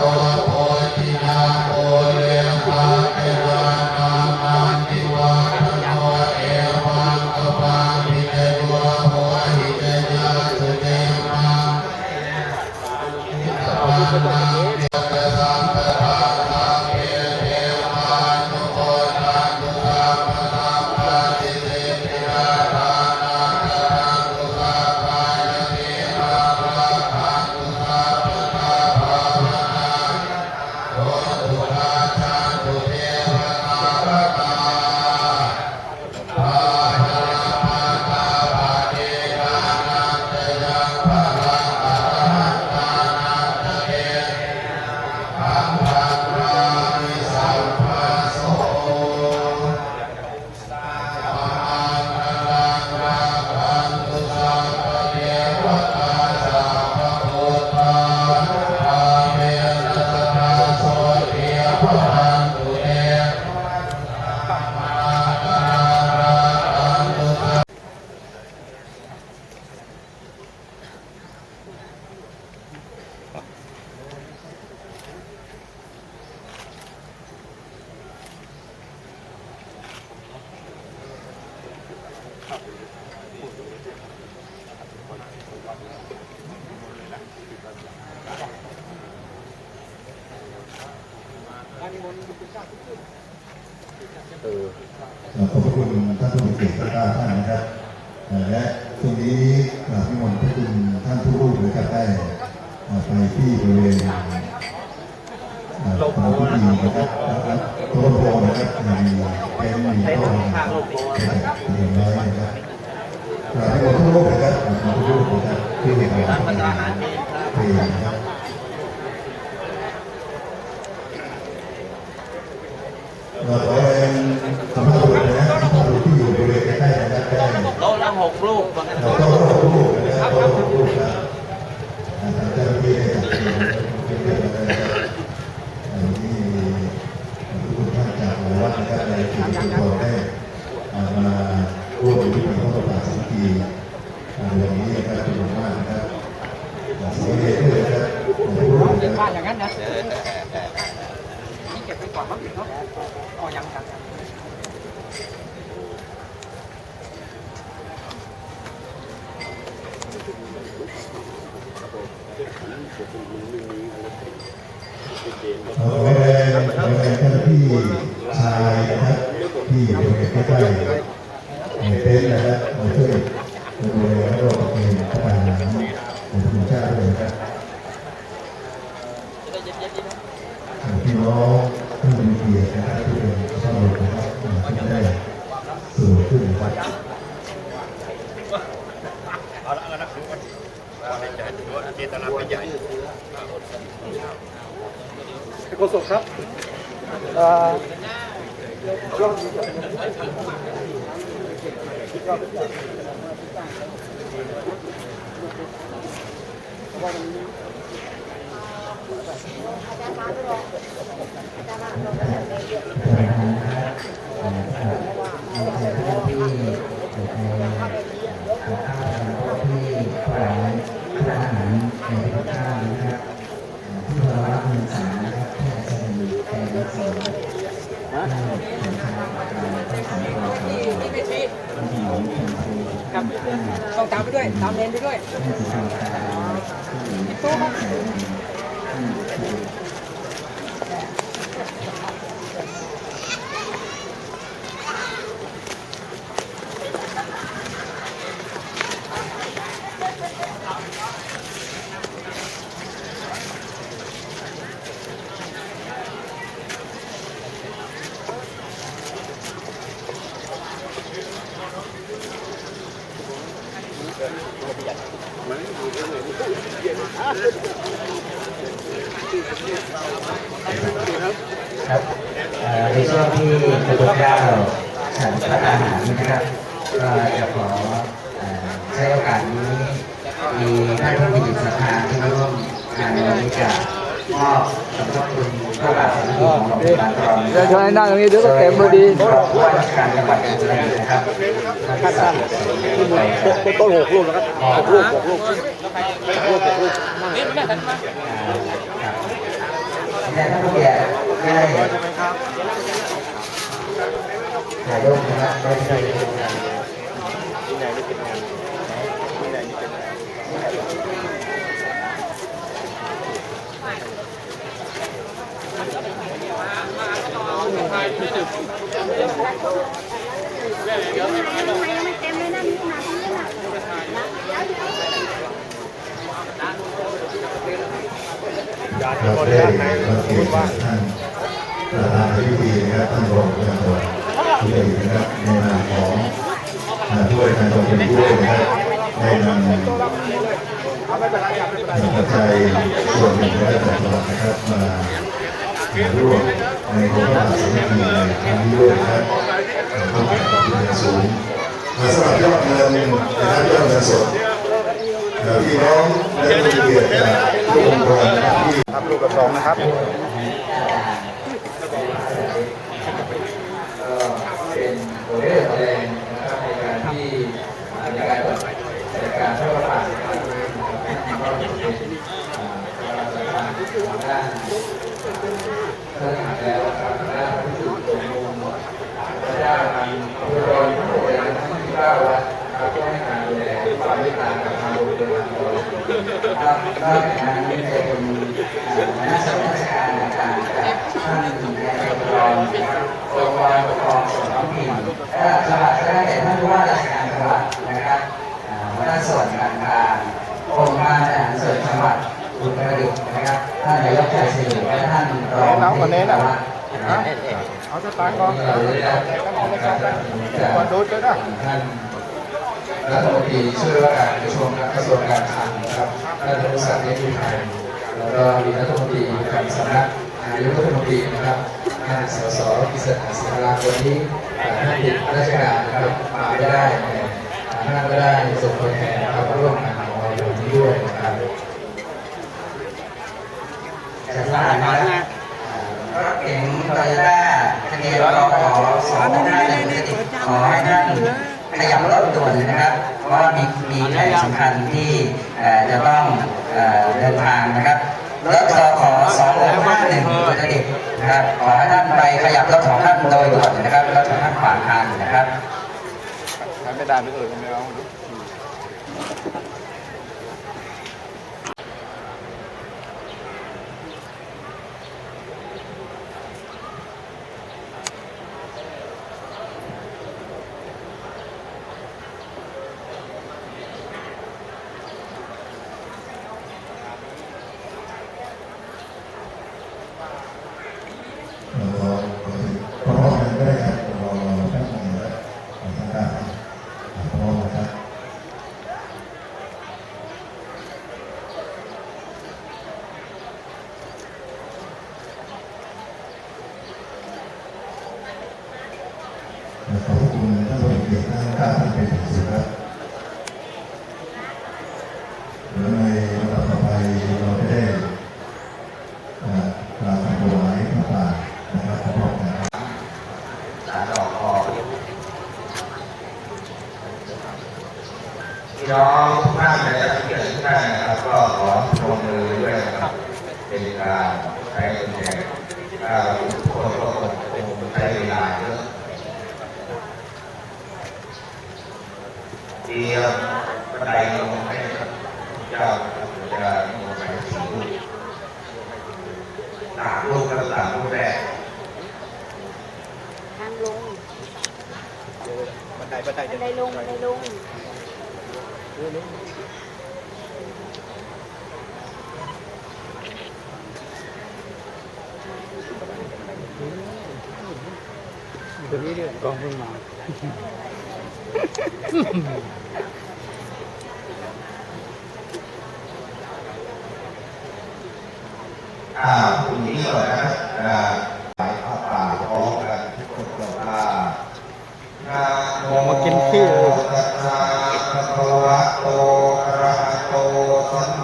Lord. อ่อและช่วงนี้กราบนิมนต์พระคุณท่านผู้รู้นะครับได้ไปที่บริเวณเอ่อพระพิธีนะครับแล้วก็โรงโพนะครับมีเป็นมีโต๊ะนะครับเรียบร้อยนะครับกราบนิมนต์ผู้รู้นะครับผู้รู้นะครับที่เห็นเราเพลงนะครับเราขอแรงสัมภาษณ์บุตรนะสัมภาษณ์บุตรที่อยู่บริเวณใกล้ๆนะครับได้ โต๊ะละหกลูกว่างั้น เราต้องรอลูกนะครับต้องรอลูกนะทางเจ้าหน้าที่ได้จัดเตรียมเป็นเรื่องอะไรนะครับอันนี้ทุกท่านจากหลายวัดนะครับในเขตชุมพรได้อ่ามาร่วมในพิธีทอดพระป่าสามัคคีอ่าวันนี้นะครับเป็นอย่างมากนะครับอ่าเสียเรียนด้วยนะครับผู้ร่ ว่าอย่างนั้นนะนี่เก็บไปก่อนมั้งเนาะอ๋อยังยังยังขอแรงขอแรงเจ้าน้าที่ชายนะครับที่อยู่ใกล้ๆเต็นท์นะครับมาช่วยดูแลแล้วก็ปรค น้องผู้มีเกียรตินะครับที่เป็นชาวโลกนะครับที่ได้สู่ขึ้นวัดโฆษกครับ ครับต้องตามไปด้วย ตามเลนไปด้วยต๊ะครับครับ ในช่วงที่พระพุทธเจ้าฉันพระอาหารนะครับก็จะขอใช้โอกาสนี้มีท่านผู้มีจิตศรัทธาที่ร่วมงานในวันนี้จะมอบสมทบทุนพระบาทสมเด็จพระบรมราชาเดี๋ยวชวนนั่งตรงนี้เดี๋ยวก็เต็มพอดีผู้ว่าราชการจังหวัดอุตรดิตถ์นะครับท่านท่านต้นหกลูกนะครับหกลูกหกลูกหกลูกหกลูกนี่ไม่ได้ท่านมาครับท่านผู้ใหญ่ได้ ถ่ายรูปนะครับได้ที่ไหนเราได้มาเกียรติท่านประธานในพิธีนะครับท่านรองประธาน จังหวัดอุตรดิตถ์นะครับในนามของอ่าผู้บริหารจังเป็นผู้นะครับได้นำไม่เป็นไรครับไม่เป็นไรปัจจัยส่วนหนึ่งได้จากจังหวัดนะครับมาร่วมในโครงการสามัคคีในครั้งนี้ด้วยนะครับขอบคุณเป็นสูงมาสำหรับยอดเงินนะครับยอดเงินสดพี่น้องและผู้เกียรติจากทุกองค์กรที่ครับลูกกระสองนะครับ ก็เป็นตัวเลือกแรงนะครับในการที่ในการในการเข้ามาผ่านนะครับก็เป็น ด้านเพื่อหาแล้วครับด้านที่สุตรงมุมพระเจ้าทำผู้รอนทั้งมดเลยทั้งที่เก้าวัดนะครัก็ให้การดูแลความเมตากับทางโรงพยาบาลครับนอกจากนั้นยังเป็นคณะสงฆ์ราชการต่างๆจากท่านแทนรองนะครับองค์กรปกครองส่วนท้องถิ่นระดับจังหวัดก็ได้แก่ท่าน รองน้องคนนี้นะวัฒฮะเอาสตางค์ก่อนเราได้รับก่อนดูด้วยนะท่านรัฐมนตรีช่วยว่าการกระทรวงกระทรวงการคลังนะครับท่านรุศักดิ์เนตรไทยแล้วก็มีรัฐมนตรีประจำสำนักนายกรัฐมนตรีนะครับท่านสสกิษณะศิลาวันนี้ท่านติดราชการนะครับมาไม่ได้ท่านก็ได้ส่งตัวแทนนะครับร่วมงานของเราในวันนี้ด้วยนะครับจากทหารนะรถ ถ้าทะเบียนรอขอสองห้าหนึ่งเจ็ดขอให้ท่านขยับรถด่วนนะครับ เพราะว่ามีมีแผนสำคัญที่จะต้องเดินทางนะครับรถจอขอสองห้าหนึ่งอุตรดิตถ์นะครับขอให้ท่านไปขยับรถของท่านโดยด่วนนะครับรถของท่านขวางทางนะครับไม่ได้ไม่เออไม่เอาเราพร้อมกันก็ได้ครับเราเราตั้งใจแล้วทางการพร้อมนะครับ ขอบคุณท่านผู้มีเกียรติทั้งเก้าท่เป็นสูงครับเดี๋ยวในลำดับต่อไปเราจะได้กราบถวายพระป่านะครับพร้อมๆกันสารดอกคอพี่น้องทุกท่านและที่เกิดทุกท่านนะครับก็ขอปรบมือด้วยนะครับเป็นการใช้เป็นแทนถ้าเราทุกคนก็คงใช้เวลาเยอะ เตรียมบันไดลงให้ครับเจ้าครับจะลงไปสี่ลูกสามลูกครับสามลูก อ่าคุณหญิงก่อนนะครับอ่าสายผ้าป่าพร้อมกันทุกคนบอกว่านะโมากินขี้เลยตัสสะภะคะวะโตอะระหะโตสัม